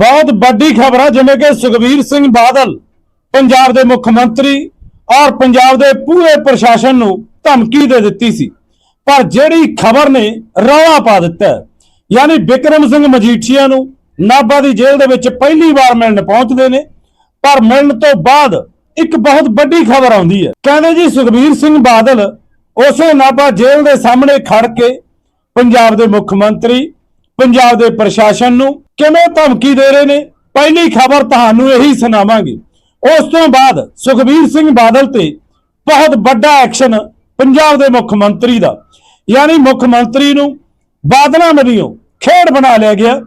ਬਹੁਤ ਵੱਡੀ ਖਬਰ ਹੈ ਜਿਵੇਂ ਕਿ ਸੁਖਬੀਰ ਸਿੰਘ ਬਾਦਲ ਪੰਜਾਬ ਦੇ ਮੁੱਖ ਮੰਤਰੀ ਔਰ ਪੰਜਾਬ ਦੇ ਪੂਰੇ ਪ੍ਰਸ਼ਾਸਨ ਨੂੰ ਧਮਕੀ ਦੇ ਦਿੱਤੀ ਸੀ। ਪਰ ਜਿਹੜੀ ਖਬਰ ਨੇ ਰੌਲਾ ਪਾ ਦਿੱਤਾ ਯਾਨੀ ਵਿਕਰਮ ਸਿੰਘ ਮਜੀਠੀਆ ਨੂੰ ਨਾਭਾ ਦੀ ਜੇਲ੍ਹ ਦੇ ਵਿੱਚ ਪਹਿਲੀ ਵਾਰ ਮਿਲਣ ਪਹੁੰਚਦੇ ਨੇ, ਪਰ ਮਿਲਣ ਤੋਂ ਬਾਅਦ ਇੱਕ ਬਹੁਤ ਵੱਡੀ ਖਬਰ ਆਉਂਦੀ ਹੈ। ਕਹਿੰਦੇ ਜੀ, ਸੁਖਬੀਰ ਸਿੰਘ ਬਾਦਲ ਉਸੇ ਨਾਭਾ ਜੇਲ੍ਹ ਦੇ ਸਾਹਮਣੇ ਖੜ ਕੇ ਪੰਜਾਬ ਦੇ ਮੁੱਖ ਮੰਤਰੀ, ਪੰਜਾਬ ਦੇ ਪ੍ਰਸ਼ਾਸਨ ਨੂੰ ਕਿਵੇਂ ਧਮਕੀ ਦੇ ਰਹੇ ਨੇ? ਪਹਿਲੀ ਖਬਰ ਤੁਹਾਨੂੰ ਇਹੀ ਸੁਣਾਵਾਂਗੇ। ਉਸ ਤੋਂ ਬਾਅਦ ਸੁਖਬੀਰ ਸਿੰਘ ਬਾਦਲ ਤੇ ਬਹੁਤ ਵੱਡਾ ਐਕਸ਼ਨ ਪੰਜਾਬ ਦੇ ਮੁੱਖ ਮੰਤਰੀ ਦਾ। ਯਾਨੀ ਮੁੱਖ ਮੰਤਰੀ ਨੂੰ ਬਾਦਲਾਂ ਮਦੀਓ ਖੇਡ ਬਣਾ ਲਿਆ ਗਿਆ।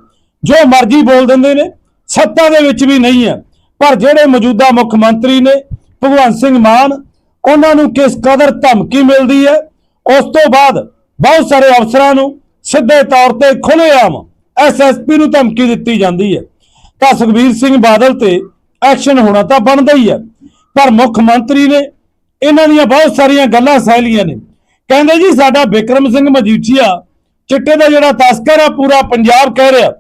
ਜੋ ਮਰਜ਼ੀ ਬੋਲ ਦਿੰਦੇ ਨੇ, ਸੱਤਾ ਦੇ ਵਿੱਚ ਵੀ ਨਹੀਂ ਹੈ। ਪਰ ਜਿਹੜੇ ਮੌਜੂਦਾ ਮੁੱਖ ਮੰਤਰੀ ਨੇ, ਭਗਵੰਤ ਸਿੰਘ ਮਾਨ, ਉਹਨਾਂ ਨੂੰ ਕਿਸ ਕਦਰ ਧਮਕੀ ਮਿਲਦੀ ਹੈ? ਉਸ ਤੋਂ ਬਾਅਦ ਬਹੁਤ ਸਾਰੇ ਅਫਸਰਾਂ ਨੂੰ ਸਿੱਧੇ ਤੌਰ ਤੇ ਖੁੱਲ੍ਹੇਆਮ ਐਸਐਸਪੀ ਨੂੰ ਧਮਕੀ ਦਿੱਤੀ ਜਾਂਦੀ ਹੈ। ਤਾਂ ਸੁਖਬੀਰ ਸਿੰਘ ਬਾਦਲ ਤੇ ਐਕਸ਼ਨ ਹੋਣਾ ਤਾਂ ਬਣਦਾ ਹੀ ਹੈ। ਪਰ ਮੁੱਖ ਮੰਤਰੀ ਨੇ ਇਹਨਾਂ ਦੀਆਂ ਬਹੁਤ ਸਾਰੀਆਂ ਗੱਲਾਂ ਸਹਿਲੀਆਂ ਨੇ। ਕਹਿੰਦੇ ਜੀ, ਸਾਡਾ ਵਿਕਰਮ ਸਿੰਘ ਮਜੀਠੀਆ ਚਿੱਟੇ ਦਾ ਜਿਹੜਾ ਤਸਕਰ ਆ, ਪੂਰਾ ਪੰਜਾਬ ਕਹਿ ਰਿਹਾ।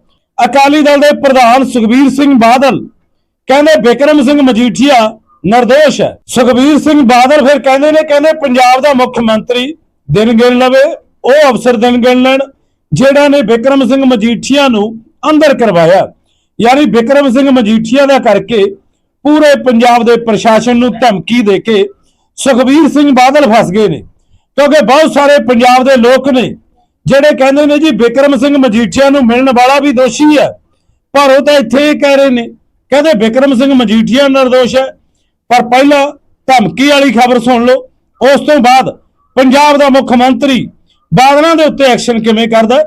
ਅਕਾਲੀ ਦਲ ਦੇ ਪ੍ਰਧਾਨ ਸੁਖਬੀਰ ਸਿੰਘ ਬਾਦਲ ਕਹਿੰਦੇ ਵਿਕਰਮ ਸਿੰਘ ਮਜੀਠੀਆ ਨਿਰਦੋਸ਼ ਹੈ। ਸੁਖਬੀਰ ਸਿੰਘ ਬਾਦਲ ਫਿਰ ਕਹਿੰਦੇ ਨੇ, ਕਹਿੰਦੇ ਪੰਜਾਬ ਦਾ ਮੁੱਖ ਮੰਤਰੀ ਦਿਨ ਗਿਣ ਲਵੇ, ਉਹ ਅਫਸਰ ਦਿਨ ਗਿਣ ਲੈਣ। ਜਿਹੜਾ ਨੇ ਵਿਕਰਮ ਸਿੰਘ ਮਜੀਠੀਆ ਨੂੰ ਅੰਦਰ ਕਰਵਾਇਆ। ਯਾਨੀ ਵਿਕਰਮ ਸਿੰਘ ਮਜੀਠੀਆ ਦਾ ਕਰਕੇ ਪੂਰੇ ਪੰਜਾਬ ਦੇ ਪ੍ਰਸ਼ਾਸਨ ਨੂੰ ਧਮਕੀ ਦੇ ਕੇ ਸੁਖਬੀਰ ਸਿੰਘ ਬਾਦਲ ਫਸ ਗਏ ਨੇ। ਕਿਉਂਕਿ ਬਹੁਤ ਸਾਰੇ ਪੰਜਾਬ ਦੇ ਲੋਕ ਨੇ ਜਿਹੜੇ ਕਹਿੰਦੇ ਨੇ ਜੀ ਵਿਕਰਮ ਸਿੰਘ ਮਜੀਠੀਆ ਨੂੰ ਮਿਲਣ ਵਾਲਾ ਵੀ ਦੋਸ਼ੀ ਹੈ ਪਰ ਉਹ ਤਾਂ ਇੱਥੇ ਹੀ ਕਹਿ ਰਹੇ ਨੇ। ਕਹਿੰਦੇ ਵਿਕਰਮ ਸਿੰਘ ਮਜੀਠੀਆ ਨਿਰਦੋਸ਼ ਹੈ, ਪਰ ਪਹਿਲਾਂ ਧਮਕੀ ਵਾਲੀ ਖਬਰ ਸੁਣ ਲਓ। ਉਸ ਤੋਂ ਬਾਅਦ ਪੰਜਾਬ ਦਾ ਮੁੱਖ ਮੰਤਰੀ ਬਾਦਲਾਂ ਦੇ ਉੱਤੇ ਐਕਸ਼ਨ ਕਿਵੇਂ ਕਰਦਾ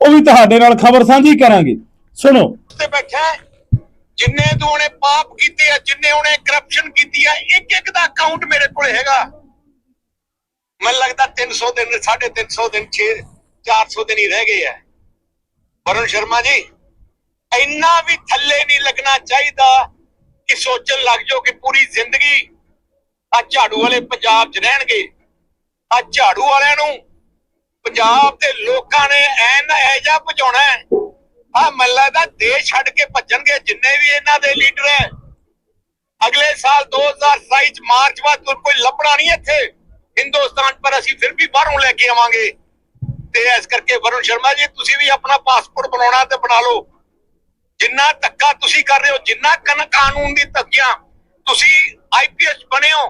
ਉਹ ਵੀ ਤੁਹਾਡੇ ਨਾਲ ਖਬਰ ਸਾਂਝੀ ਕਰਾਂਗੇ। ਸੁਣੋ। ਤੇ ਬੈਠਾ ਜਿੰਨੇ ਤੂੰ ਉਹਨੇ ਪਾਪ ਕੀਤੇ ਆ, ਜਿੰਨੇ ਉਹਨੇ ਕਰਪਸ਼ਨ ਕੀਤੀ ਆ ਇੱਕ ਇੱਕ ਦਾ ਅਕਾਊਂਟ ਮੇਰੇ ਕੋਲ ਹੈਗਾ। ਮੈਨੂੰ ਲੱਗਦਾ 300 ਦਿਨ 350 ਦਿਨ 6 400 ਦਿਨ ਹੀ ਰਹਿ ਗਏ ਆ। ਵਰੁਣ ਸ਼ਰਮਾ ਜੀ, ਇੰਨਾ ਵੀ ਥੱਲੇ ਨਹੀਂ ਲੱਗਣਾ ਚਾਹੀਦਾ ਕਿ ਸੋਚਣ ਲੱਗ ਜਾਓ ਕਿ ਪੂਰੀ ਜ਼ਿੰਦਗੀ ਆ ਝਾੜੂ ਵਾਲੇ ਪੰਜਾਬ 'ਚ ਰਹਿਣਗੇ। ਆ ਝਾੜੂ ਵਾਲਿਆਂ ਨੂੰ ਪੰਜਾਬ ਦੇ ਲੋਕਾਂ ਨੇ ਐਨ ਐਜਾ ਭਜਾਉਣਾ ਆ ਮੱਲਾ ਦਾ ਦੇਸ਼ ਛੱਡ ਕੇ ਭੱਜਣਗੇ ਜਿੰਨੇ ਵੀ ਇਹਨਾਂ ਦੇ ਲੀਡਰ ਹੈ। ਅਗਲੇ ਸਾਲ 2027 ਚ ਮਾਰਚ ਬਾਅਦ ਕੋਈ ਲੱਭਣਾ ਨਹੀਂ ਇੱਥੇ। ਹਿੰਦੁਸਤਾਨ ਪਰ ਅਸੀਂ ਫਿਰ ਵੀ ਬਾਹਰੋਂ ਲੈ ਕੇ ਆਵਾਂਗੇ। ਤੇ ਇਸ ਕਰਕੇ ਵਰੁਣ ਸ਼ਰਮਾ ਜੀ, ਤੁਸੀਂ ਵੀ ਆਪਣਾ ਪਾਸਪੋਰਟ ਬਣਾਉਣਾ ਤੇ ਬਣਾ ਲਓ। ਜਿੰਨਾ ਧੱਕਾ ਤੁਸੀਂ ਕਰ ਰਹੇ ਹੋ, ਜਿੰਨਾ ਕਨ ਕਾਨੂੰਨ ਦੀ ਧੱਕੀਆਂ ਤੁਸੀਂ ਆਈਪੀਐਸ ਬਣੇ ਹੋ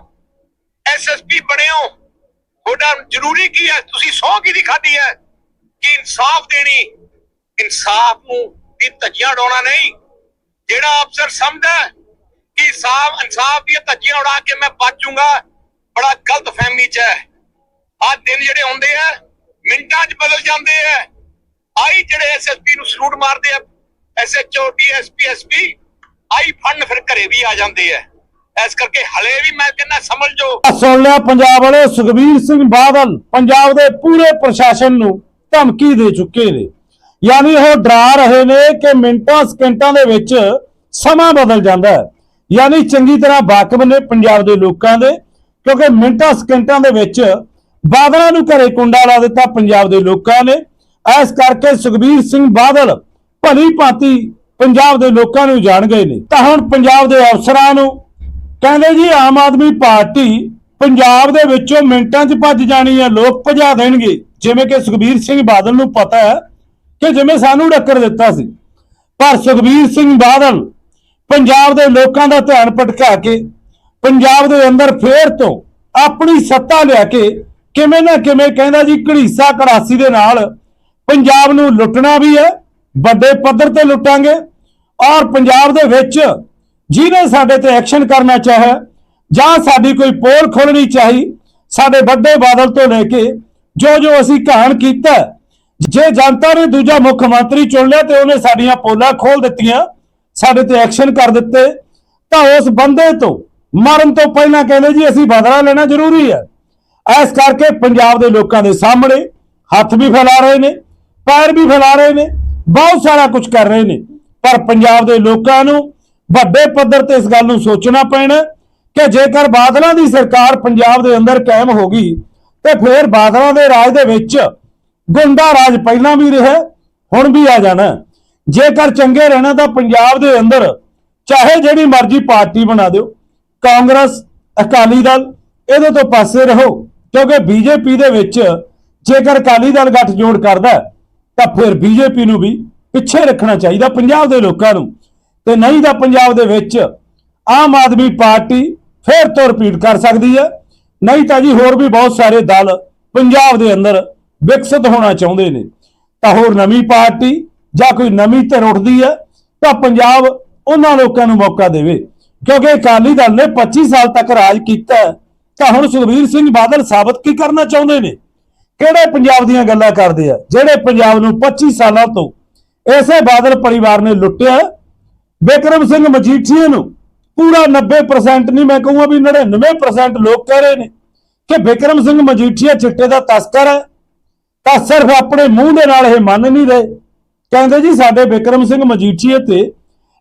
ਐਸਐਸਪੀ ਬਣੇ ਹੋ ਤੁਹਾਡਾ ਜ਼ਰੂਰੀ ਕੀ ਹੈ? ਤੁਸੀਂ ਸੌ ਕੀ ਦੀ ਖਾਦੀ ਹੈ? ਕਿ ਇਨਸਾਫ ਦੇਣੀ? ਇਨਸਾਫ ਨੂੰ ਦੀ ਧੱਜੀਆਂ ਉਡਾਉਣਾ ਨਹੀਂ। ਜਿਹੜਾ ਅਫਸਰ ਸਮਝਦਾ ਕਿ ਇਨਸਾਫ ਇਨਸਾਫ ਦੀਆਂ ਧੱਜੀਆਂ ਉਡਾ ਕੇ ਮੈਂ ਬਚੂੰਗਾ ਬੜਾ ਗਲਤ ਫਹਿਮੀ ਚ ਹੈ। ਆਹ ਦਿਨ ਜਿਹੜੇ ਹੁੰਦੇ ਆ, ਮਿੰਟਾਂ 'ਚ ਬਦਲ ਜਾਂਦੇ ਆ। ਆਈ ਜਿਹੜੇ ਐਸਐਸਪੀ ਨੂੰ ਸਲੂਟ ਮਾਰਦੇ ਆ ਐਸਐਚਓ ਡੀਐਸਪੀ ਐਸਪੀ ਆਈ ਫੰਡ ਫਿਰ ਘਰੇ ਵੀ ਆ ਜਾਂਦੇ ਆ। ਇਸ ਕਰਕੇ ਹਲੇ ਵੀ ਮੈਂ ਕਹਿੰਦਾ ਸਮਝ ਜੋ। ਸੁਣ ਲਿਆ ਪੰਜਾਬ ਵਾਲੇ ਸੁਖਬੀਰ ਸਿੰਘ ਬਾਦਲ ਪੰਜਾਬ ਦੇ ਪੂਰੇ ਪ੍ਰਸ਼ਾਸਨ ਨੂੰ ਧਮਕੀ ਦੇ ਚੁੱਕੇ ਨੇ। ਯਾਨੀ ਉਹ ਡਰਾ ਰਹੇ ਨੇ ਕਿ ਮਿੰਟਾਂ ਸਕਿੰਟਾਂ ਦੇ ਵਿੱਚ ਸਮਾਂ ਬਦਲ ਜਾਂਦਾ ਹੈ। ਯਾਨੀ ਚੰਗੀ ਤਰ੍ਹਾਂ ਵਾਕਬ ਨੇ ਪੰਜਾਬ ਦੇ ਲੋਕਾਂ ਦੇ, ਕਿਉਂਕਿ ਮਿੰਟਾਂ ਸਕਿੰਟਾਂ ਦੇ ਵਿੱਚ ਬਾਦਲਾਂ ਨੂੰ ਘਰੇ ਕੁੰਡਾ ਲਾ ਦਿੱਤਾ ਪੰਜਾਬ ਦੇ ਲੋਕਾਂ ਨੇ। ਇਸ ਕਰਕੇ ਸੁਖਬੀਰ ਸਿੰਘ ਬਾਦਲ ਭਲੀ ਭਾਂਤੀ ਪੰਜਾਬ ਦੇ ਲੋਕਾਂ ਨੂੰ ਜਾਣ ਗਏ ਨੇ। ਤਾਂ ਹੁਣ ਪੰਜਾਬ ਦੇ ਅਫਸਰਾਂ ਨੂੰ ਕਹਿੰਦੇ ਜੀ ਆਮ ਆਦਮੀ ਪਾਰਟੀ ਪੰਜਾਬ ਦੇ ਵਿੱਚੋਂ ਮਿੰਟਾਂ 'ਚ ਭੱਜ ਜਾਣੀ ਹੈ, ਲੋਕ ਭਜਾ ਦੇਣਗੇ। ਜਿਵੇਂ ਕਿ ਸੁਖਬੀਰ ਸਿੰਘ ਬਾਦਲ ਨੂੰ ਪਤਾ ਹੈ ਕਿ ਜਿਵੇਂ ਸਾਨੂੰ ਡੱਕਰ ਦਿੱਤਾ ਸੀ, ਪਰ ਸੁਖਬੀਰ ਸਿੰਘ ਬਾਦਲ ਪੰਜਾਬ ਦੇ ਲੋਕਾਂ ਦਾ ਧਿਆਨ ਭਟਕਾ ਕੇ ਪੰਜਾਬ ਦੇ ਅੰਦਰ ਫੇਰ ਤੋਂ ਆਪਣੀ ਸੱਤਾ ਲਿਆ ਕੇ ਕਿਵੇਂ ਨਾ ਕਿਵੇਂ ਕਹਿੰਦਾ ਜੀ ਘੜੀਸਾ ਕੜਾਸੀ ਦੇ ਨਾਲ ਪੰਜਾਬ ਨੂੰ ਲੁੱਟਣਾ ਵੀ ਹੈ, ਵੱਡੇ ਪੱਧਰ ਤੇ ਲੁੱਟਾਂਗੇ ਔਰ ਪੰਜਾਬ ਦੇ ਵਿੱਚ ਜਿਹਨੇ ਸਾਡੇ ਤੇ ਐਕਸ਼ਨ ਕਰਨਾ ਚਾਹਿਆ ਜਾਂ ਸਾਡੀ ਕੋਈ ਪੋਲ ਖੋਲਣੀ ਚਾਹੀ, ਸਾਡੇ ਵੱਡੇ ਬਾਦਲ ਤੋਂ ਲੈ ਕੇ ਜੋ ਜੋ ਅਸੀਂ ਕਹਾਣ ਕੀਤਾ, ਜੇ ਜਨਤਾ ਨੇ ਦੂਜਾ ਮੁੱਖ ਮੰਤਰੀ ਚੁਣ ਲਿਆ ਤੇ ਉਹਨੇ ਸਾਡੀਆਂ ਪੋਲਾਂ ਖੋਲ ਦਿੱਤੀਆਂ, ਸਾਡੇ ਤੇ ਐਕਸ਼ਨ ਕਰ ਦਿੱਤੇ, ਤਾਂ ਉਸ ਬੰਦੇ ਤੋਂ ਮਰਨ ਤੋਂ ਪਹਿਲਾਂ ਕਹਿੰਦੇ ਜੀ ਅਸੀਂ ਬਦਲਾ ਲੈਣਾ ਜ਼ਰੂਰੀ ਹੈ। ਇਸ ਕਰਕੇ ਪੰਜਾਬ ਦੇ ਲੋਕਾਂ ਦੇ ਸਾਹਮਣੇ ਹੱਥ ਵੀ ਫੈਲਾ ਰਹੇ ਨੇ, ਪੈਰ ਵੀ ਫੈਲਾ ਰਹੇ ਨੇ, ਬਹੁਤ ਸਾਰਾ ਕੁਝ ਕਰ ਰਹੇ ਨੇ। ਪਰ ਪੰਜਾਬ ਦੇ ਲੋਕਾਂ ਨੂੰ ਵੱਡੇ ਪੱਧਰ ਤੇ ਇਸ ਗੱਲ ਨੂੰ ਸੋਚਣਾ ਪੈਣਾ ਕਿ ਜੇਕਰ ਬਾਦਲਾਂ ਦੀ ਸਰਕਾਰ ਪੰਜਾਬ ਦੇ ਅੰਦਰ ਕਾਇਮ ਹੋ ਗਈ, ਤੇ ਫਿਰ ਬਾਦਲਾਂ ਦੇ ਰਾਜ ਦੇ ਵਿੱਚ ਗੁੰਡਾ ਰਾਜ ਪਹਿਲਾਂ ਵੀ ਰਿਹਾ, ਹੁਣ ਵੀ ਆ ਜਾਣਾ। ਜੇਕਰ ਚੰਗੇ ਰਹਿਣਾ ਤਾਂ ਪੰਜਾਬ ਦੇ ਅੰਦਰ ਚਾਹੇ ਜਿਹੜੀ ਮਰਜ਼ੀ ਪਾਰਟੀ ਬਣਾ ਦਿਓ, ਕਾਂਗਰਸ, ਅਕਾਲੀ ਦਲ, ਇਹਦੇ ਤੋਂ ਪਾਸੇ ਰਹੋ, ਕਿਉਂਕਿ ਬੀਜੇਪੀ ਦੇ ਵਿੱਚ ਜੇਕਰ ਅਕਾਲੀ ਦਲ ਗੱਠਜੋੜ ਕਰਦਾ, ਤਾਂ ਫਿਰ ਬੀਜੇਪੀ ਨੂੰ ਵੀ ਪਿੱਛੇ ਰੱਖਣਾ ਚਾਹੀਦਾ ਪੰਜਾਬ ਦੇ ਲੋਕਾਂ ਨੂੰ। ਤੇ ਨਹੀਂ ਤਾਂ ਪੰਜਾਬ ਦੇ ਵਿੱਚ ਆਮ ਆਦਮੀ ਪਾਰਟੀ ਫਿਰ ਤੋਂ ਰਿਪੀਟ ਕਰ ਸਕਦੀ ਹੈ। ਨਹੀਂ ਤਾਂ ਜੀ ਹੋਰ ਵੀ ਬਹੁਤ ਸਾਰੇ ਦਲ ਪੰਜਾਬ ਦੇ ਅੰਦਰ ਵਿਕਸਿਤ ਹੋਣਾ ਚਾਹੁੰਦੇ ਨੇ। ਤਾਂ ਹੋਰ ਨਵੀਂ ਪਾਰਟੀ ਜਾਂ ਕੋਈ ਨਵੀਂ ਧਿਰ ਉੱਠਦੀ ਹੈ ਤਾਂ ਪੰਜਾਬ ਉਹਨਾਂ ਲੋਕਾਂ ਨੂੰ ਮੌਕਾ ਦੇਵੇ। ਕਿਉਂਕਿ ਅਕਾਲੀ ਦਲ ਨੇ 25 ਸਾਲ ਤੱਕ ਰਾਜ ਕੀਤਾ ਤਾਂ ਹੁਣ ਸੁਖਬੀਰ ਸਿੰਘ ਬਾਦਲ ਸਾਬਤ ਕੀ ਕਰਨਾ ਚਾਹੁੰਦੇ ਨੇ? ਕਿਹੜੇ ਪੰਜਾਬ ਦੀਆਂ ਗੱਲਾਂ ਕਰਦੇ ਆ? ਜਿਹੜੇ ਪੰਜਾਬ ਨੂੰ 25 ਸਾਲਾਂ ਤੋਂ ਇਸੇ ਬਾਦਲ ਪਰਿਵਾਰ ਨੇ ਲੁੱਟਿਆ ਬਿਕਰਮ ਸਿੰਘ ਮਜੀਠੀਏ ਨੂੰ ਪੂਰਾ 90% ਨਹੀਂ, ਮੈਂ ਕਹੂੰਗਾ ਵੀ 99% ਲੋਕ ਕਹਿ ਰਹੇ ਨੇ ਕਿ ਬਿਕਰਮ ਸਿੰਘ ਮਜੀਠੀਆ ਚਿੱਟੇ ਦਾ ਤਸਕਰ ਹੈ, ਤਾਂ ਸਿਰਫ ਆਪਣੇ ਮੂੰਹ ਦੇ ਨਾਲ ਇਹ ਮੰਨ ਨਹੀਂ ਰਹੇ। ਕਹਿੰਦੇ ਜੀ, ਸਾਡੇ ਬਿਕਰਮ ਸਿੰਘ ਮਜੀਠੀਏ ਤੇ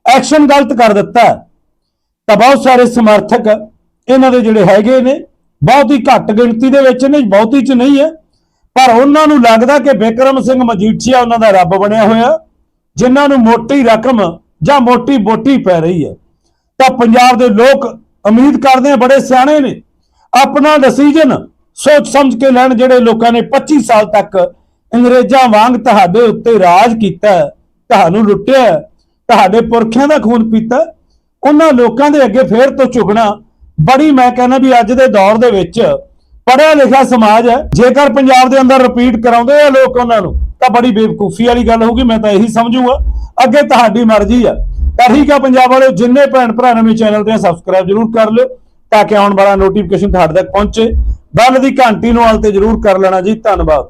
ਐਕਸ਼ਨ ਗਲਤ ਕਰ ਦਿੱਤਾ ਤਾਂ ਬਹੁਤ ਸਾਰੇ ਸਮਰਥਕ ਇਹਨਾਂ ਦੇ ਜਿਹੜੇ ਹੈਗੇ ਨੇ, ਬਹੁਤ ਹੀ ਘੱਟ ਗਿਣਤੀ ਦੇ ਵਿੱਚ ਨੇ, ਬਹੁਤੀ ਚ ਨਹੀਂ ਹੈ, ਪਰ ਉਹਨਾਂ ਨੂੰ ਲੱਗਦਾ ਕਿ ਬਿਕਰਮ ਸਿੰਘ ਮਜੀਠੀਆ ਉਹਨਾਂ ਦਾ ਰੱਬ ਬਣਿਆ ਹੋਇਆ, ਜਿਨ੍ਹਾਂ ਨੂੰ ਮੋਟੀ ਰਕਮ ਜਾਂ ਮੋਟੀ ਬੋਟੀ ਪੈ ਰਹੀ ਹੈ। ਤਾਂ ਪੰਜਾਬ ਦੇ ਲੋਕ ਉਮੀਦ ਕਰਦੇ ਆ, ਬੜੇ ਸਿਆਣੇ ਨੇ। ਆਪਣਾ ਡਿਸੀਜਨ ਸੋਚ ਸਮਝ ਕੇ ਲੈਣ ਜਿਹੜੇ ਲੋਕਾਂ ਨੇ 25 ਸਾਲ ਤੱਕ ਅੰਗਰੇਜ਼ਾਂ ਵਾਂਗ ਤੁਹਾਡੇ ਉੱਤੇ ਰਾਜ ਕੀਤਾ, ਤੁਹਾਨੂੰ ਲੁੱਟਿਆ, ਤੁਹਾਡੇ ਪੁਰਖਿਆਂ ਦਾ ਖੂਨ ਪੀਤਾ। ਉਹਨਾਂ ਲੋਕਾਂ ਦੇ ਅੱਗੇ ਫੇਰ ਤੋਂ ਝੁਕਣਾ, ਬੜੀ ਮੈਂ ਕਹਿੰਦਾ ਵੀ ਅੱਜ ਦੇ ਦੌਰ ਦੇ ਵਿੱਚ ਪੜ੍ਹਿਆ ਲਿਖਿਆ ਸਮਾਜ ਹੈ। ਜੇਕਰ ਪੰਜਾਬ ਦੇ ਅੰਦਰ ਰਿਪੀਟ ਕਰਾਉਂਦੇ ਆ ਲੋਕ ਉਹਨਾਂ ਨੂੰ, ਤਾਂ ਬੜੀ ਬੇਵਕੂਫੀ ਵਾਲੀ ਗੱਲ ਹੋਊਗੀ, ਮੈਂ ਤਾਂ ਇਹੀ ਸਮਝੂਗਾ। ਅੱਗੇ ਤੁਹਾਡੀ ਮਰਜ਼ੀ ਆ। ਤਾਂ ਠੀਕ ਆ ਪੰਜਾਬ ਵਾਲਿਓ, ਜਿੰਨੇ ਭੈਣ ਭਰਾ ਨਵੇਂ ਚੈਨਲ ਤੇ ਸਬਸਕ੍ਰਾਈਬ ਜਰੂਰ ਕਰ ਲਿਓ ਤਾਂ ਕਿ ਆਉਣ ਵਾਲਾ ਨੋਟੀਫਿਕੇਸ਼ਨ ਤੁਹਾਡੇ ਤੱਕ ਪਹੁੰਚੇ। ਬੈਲ ਦੀ ਘੰਟੀ ਨੂੰ ਆਲ ਤੇ ਜਰੂਰ ਕਰ ਲੈਣਾ ਜੀ। ਧੰਨਵਾਦ।